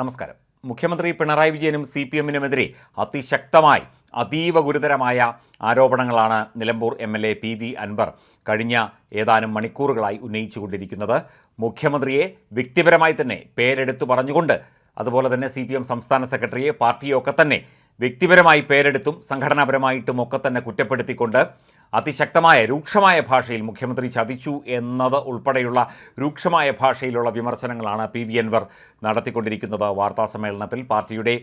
നമസ്കാരം. മുഖ്യമന്ത്രി പിണറായി വിജയനും സി പി എമ്മിനുമെതിരെ അതിശക്തമായി അതീവ ഗുരുതരമായ ആരോപണങ്ങളാണ് Nilambur M L A P V Anvar കഴിഞ്ഞ ഏതാനും മണിക്കൂറുകളായി ഉന്നയിച്ചുകൊണ്ടിരിക്കുന്നത്. മുഖ്യമന്ത്രിയെ വ്യക്തിപരമായി തന്നെ പേരെടുത്തു പറഞ്ഞുകൊണ്ട് അതുപോലെ തന്നെ സി പി എം സംസ്ഥാന സെക്രട്ടറിയെ പാർട്ടിയൊക്കെ തന്നെ വ്യക്തിപരമായി പേരെടുത്തും സംഘടനാപരമായിട്ടും ഒക്കെ തന്നെ കുറ്റപ്പെടുത്തിക്കൊണ്ട് അതിശക്തമായ രൂക്ഷമായ ഭാഷയിൽ മുഖ്യമന്ത്രി ചതിച്ചു എന്നത് ഉൾപ്പെടെയുള്ള രൂക്ഷമായ ഭാഷയിലുള്ള വിമർശനങ്ങളാണ് പി വി അൻവർ നടത്തിക്കൊണ്ടിരിക്കുന്നത് വാർത്താസമ്മേളനത്തിൽ പാർട്ടിയുടെ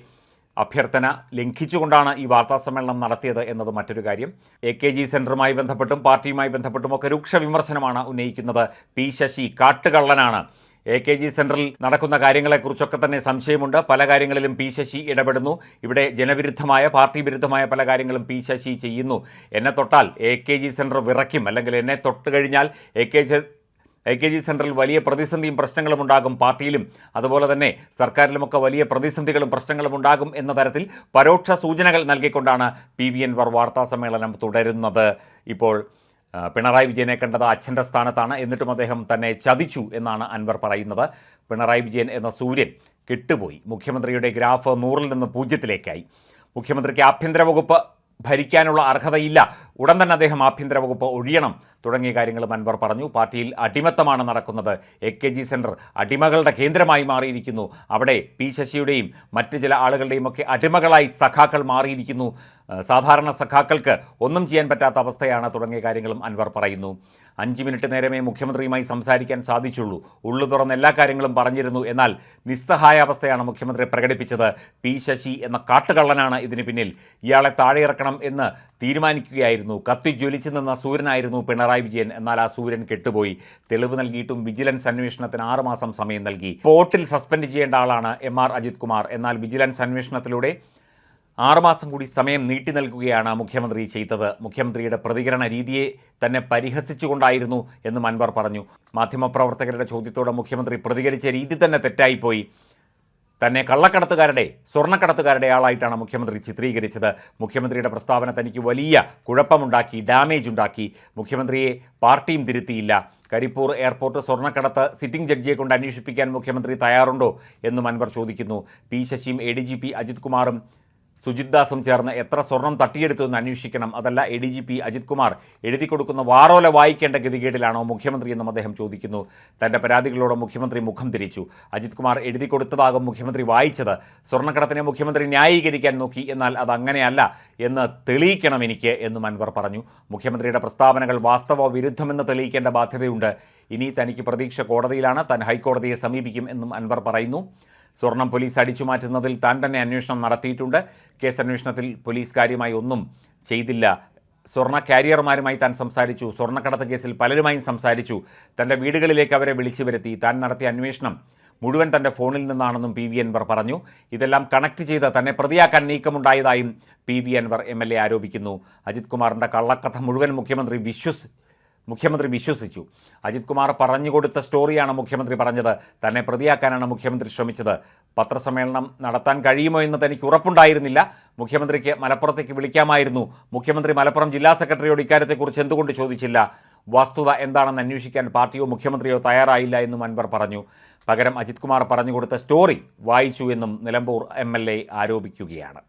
അഭ്യർത്ഥന ലംഘിച്ചുകൊണ്ടാണ് ഈ വാർത്താസമ്മേളനം നടത്തിയത് എന്നത് മറ്റൊരു കാര്യം. എ കെ ജി സെന്ററുമായി ബന്ധപ്പെട്ടും പാർട്ടിയുമായി ബന്ധപ്പെട്ടും ഒക്കെ രൂക്ഷ വിമർശനമാണ് ഉന്നയിക്കുന്നത്. പി ശശി കാട്ടുകള്ളനാണ്. എ കെ ജി സെന്ററിൽ നടക്കുന്ന കാര്യങ്ങളെക്കുറിച്ചൊക്കെ തന്നെ സംശയമുണ്ട്. പല കാര്യങ്ങളിലും പി ശശി ഇടപെടുന്നു. ഇവിടെ ജനവിരുദ്ധമായ പാർട്ടി വിരുദ്ധമായ പല കാര്യങ്ങളും പി ശശി ചെയ്യുന്നു. എന്നെ തൊട്ടാൽ എ കെ ജി സെന്റർ വിറയ്ക്കും. അല്ലെങ്കിൽ എന്നെ തൊട്ട് കഴിഞ്ഞാൽ A K G A K G സെന്ററിൽ വലിയ പ്രതിസന്ധിയും പ്രശ്നങ്ങളും ഉണ്ടാകും പാർട്ടിയിലും. അതുപോലെ തന്നെ സർക്കാരിലുമൊക്കെ വലിയ പ്രതിസന്ധികളും പ്രശ്നങ്ങളും ഉണ്ടാകും എന്ന തരത്തിൽ പരോക്ഷ സൂചനകൾ നൽകിക്കൊണ്ടാണ് പി വി എൻവർ വാർത്താ സമ്മേളനം തുടരുന്നത്. ഇപ്പോൾ പിണറായി വിജയനെ കണ്ടത് അച്ഛന്റെ സ്ഥാനത്താണ് എന്നിട്ടും അദ്ദേഹം തന്നെ ചതിച്ചു എന്നാണ് അൻവർ പറയുന്നത്. പിണറായി വിജയൻ എന്ന സൂര്യൻ കെട്ടുപോയി. മുഖ്യമന്ത്രിയുടെ ഗ്രാഫ് നൂറിൽ നിന്ന് പൂജ്യത്തിലേക്കായി. മുഖ്യമന്ത്രിക്ക് ആഭ്യന്തര വകുപ്പ് ഭരിക്കാനുള്ള അർഹതയില്ല. ഉടൻ തന്നെ അദ്ദേഹം ആഭ്യന്തര വകുപ്പ് ഒഴിയണം തുടങ്ങിയ കാര്യങ്ങളും അൻവർ പറഞ്ഞു. പാർട്ടിയിൽ അടിമത്തമാണ് നടക്കുന്നത്. എ കെ ജി സെന്റർ അടിമകളുടെ കേന്ദ്രമായി മാറിയിരിക്കുന്നു. അവിടെ പി ശശിയുടെയും മറ്റ് ചില ആളുകളുടെയും ഒക്കെ അടിമകളായി സഖാക്കൾ മാറിയിരിക്കുന്നു. സാധാരണ സഖാക്കൾക്ക് ഒന്നും ചെയ്യാൻ പറ്റാത്ത അവസ്ഥയാണ് തുടങ്ങിയ കാര്യങ്ങളും അൻവർ പറയുന്നു. അഞ്ച് മിനിറ്റ് നേരമേ മുഖ്യമന്ത്രിയുമായി സംസാരിക്കാൻ സാധിച്ചുള്ളൂ. ഉള്ളു തുറന്ന് എല്ലാ കാര്യങ്ങളും പറഞ്ഞിരുന്നു. എന്നാൽ നിസ്സഹായ അവസ്ഥയാണ് മുഖ്യമന്ത്രി പ്രകടിപ്പിച്ചത്. പി ശശി എന്ന കാട്ടുകള്ളനാണ് ഇതിന് പിന്നിൽ. ഇയാളെ താഴെയിറക്കണം എന്ന് തീരുമാനിക്കുകയായിരുന്നു. കത്തി ജ്വലിച്ചു നിന്ന സൂര്യനായിരുന്നു പിണറായി വിജയൻ. എന്നാൽ ആ സൂര്യൻ കെട്ടുപോയി. തെളിവ് നൽകിയിട്ടും വിജിലൻസ് അന്വേഷണത്തിന് ആറുമാസം സമയം നൽകി. പോർട്ടിൽ സസ്പെൻഡ് ചെയ്യേണ്ട ആളാണ് എം ആർ അജിത് കുമാർ. എന്നാൽ വിജിലൻസ് അന്വേഷണത്തിലൂടെ ആറുമാസം കൂടി സമയം നീട്ടി നൽകുകയാണ് മുഖ്യമന്ത്രി ചെയ്തത്. മുഖ്യമന്ത്രിയുടെ പ്രതികരണ രീതിയെ തന്നെ പരിഹസിച്ചുകൊണ്ടായിരുന്നു എന്നും അൻവർ പറഞ്ഞു. മാധ്യമപ്രവർത്തകരുടെ ചോദ്യത്തോടെ മുഖ്യമന്ത്രി പ്രതികരിച്ച രീതി തന്നെ തെറ്റായിപ്പോയി. തന്നെ കള്ളക്കടത്തുകാരുടെ സ്വർണക്കടത്തുകാരുടെ ആളായിട്ടാണ് മുഖ്യമന്ത്രി ചിത്രീകരിച്ചത്. മുഖ്യമന്ത്രിയുടെ പ്രസ്താവന തനിക്ക് വലിയ കുഴപ്പമുണ്ടാക്കി ഡാമേജ് ഉണ്ടാക്കി. മുഖ്യമന്ത്രിയെ പാർട്ടിയും തിരുത്തിയില്ല. കരിപ്പൂർ എയർപോർട്ട് സ്വർണക്കടത്ത് സിറ്റിംഗ് ജഡ്ജിയെ കൊണ്ട് അന്വേഷിപ്പിക്കാൻ മുഖ്യമന്ത്രി തയ്യാറുണ്ടോ എന്നും അൻവർ ചോദിക്കുന്നു. P ശശിയും A D G P Ajith കുമാറും സുജിത് ദാസും ചേർന്ന് എത്ര സ്വർണം തട്ടിയെടുത്തു അന്വേഷിക്കണം. അതല്ല A D G P Ajith Kumar എഴുതി കൊടുക്കുന്ന വാറോല വായിക്കേണ്ട ഗതികേടിലാണോ മുഖ്യമന്ത്രി എന്നും അദ്ദേഹം ചോദിക്കുന്നു. തന്റെ പരാതികളോട് മുഖ്യമന്ത്രി മുഖം തിരിച്ചു. അജിത് കുമാർ എഴുതി കൊടുത്തതാകും മുഖ്യമന്ത്രി വായിച്ചത്. സ്വർണക്കടത്തിനെ മുഖ്യമന്ത്രി ന്യായീകരിക്കാൻ നോക്കി എന്നാൽ അത് അങ്ങനെയല്ല എന്ന് തെളിയിക്കണം എനിക്ക് എന്നും അൻവർ പറഞ്ഞു. മുഖ്യമന്ത്രിയുടെ പ്രസ്താവനകൾ വാസ്തവ വിരുദ്ധമെന്ന് തെളിയിക്കേണ്ട ബാധ്യതയുണ്ട്. ഇനി തനിക്ക് പ്രതീക്ഷ കോടതിയിലാണ് താൻ ഹൈക്കോടതിയെ സമീപിക്കും എന്നും അൻവർ പറയുന്നു. സ്വർണം പോലീസ് അടിച്ചുമാറ്റുന്നതിൽ താൻ തന്നെ അന്വേഷണം നടത്തിയിട്ടുണ്ട്. കേസ് അന്വേഷണത്തിൽ പോലീസ് കാര്യമായി ഒന്നും ചെയ്തില്ല. സ്വർണ കാരിയർമാരുമായി താൻ സംസാരിച്ചു. സ്വർണക്കടത്ത് കേസിൽ പലരുമായും സംസാരിച്ചു. തന്റെ വീടുകളിലേക്ക് അവരെ വിളിച്ചു വരുത്തി. താൻ നടത്തിയ അന്വേഷണം മുഴുവൻ തന്റെ ഫോണിൽ നിന്നാണെന്നും പി വി അൻവർ പറഞ്ഞു. ഇതെല്ലാം കണക്ട് ചെയ്ത് തന്നെ പ്രതിയാക്കാൻ നീക്കമുണ്ടായതായും P V Anvar M L A ആരോപിക്കുന്നു. അജിത് കുമാറിന്റെ കള്ളക്കഥ മുഴുവൻ മുഖ്യമന്ത്രി വിശ്വസ് മുഖ്യമന്ത്രി വിശ്വസിച്ചു. അജിത് കുമാർ പറഞ്ഞുകൊടുത്ത സ്റ്റോറിയാണ് മുഖ്യമന്ത്രി പറഞ്ഞത്. തന്നെ പ്രതിയാക്കാനാണ് മുഖ്യമന്ത്രി ശ്രമിച്ചത്. പത്രസമ്മേളനം നടത്താൻ കഴിയുമോ എന്ന് തനിക്ക് ഉറപ്പുണ്ടായിരുന്നില്ല. മുഖ്യമന്ത്രിക്ക് മലപ്പുറത്തേക്ക് വിളിക്കാമായിരുന്നു. മുഖ്യമന്ത്രി മലപ്പുറം ജില്ലാ സെക്രട്ടറിയോട് ഇക്കാര്യത്തെക്കുറിച്ച് എന്തുകൊണ്ട് ചോദിച്ചില്ല? വസ്തുത എന്താണെന്ന് അന്വേഷിക്കാൻ പാർട്ടിയോ മുഖ്യമന്ത്രിയോ തയ്യാറായില്ല എന്നും അൻവർ പറഞ്ഞു. പകരം അജിത് കുമാർ പറഞ്ഞുകൊടുത്ത സ്റ്റോറി വായിച്ചു എന്നും നിലമ്പൂർ എം ആരോപിക്കുകയാണ്.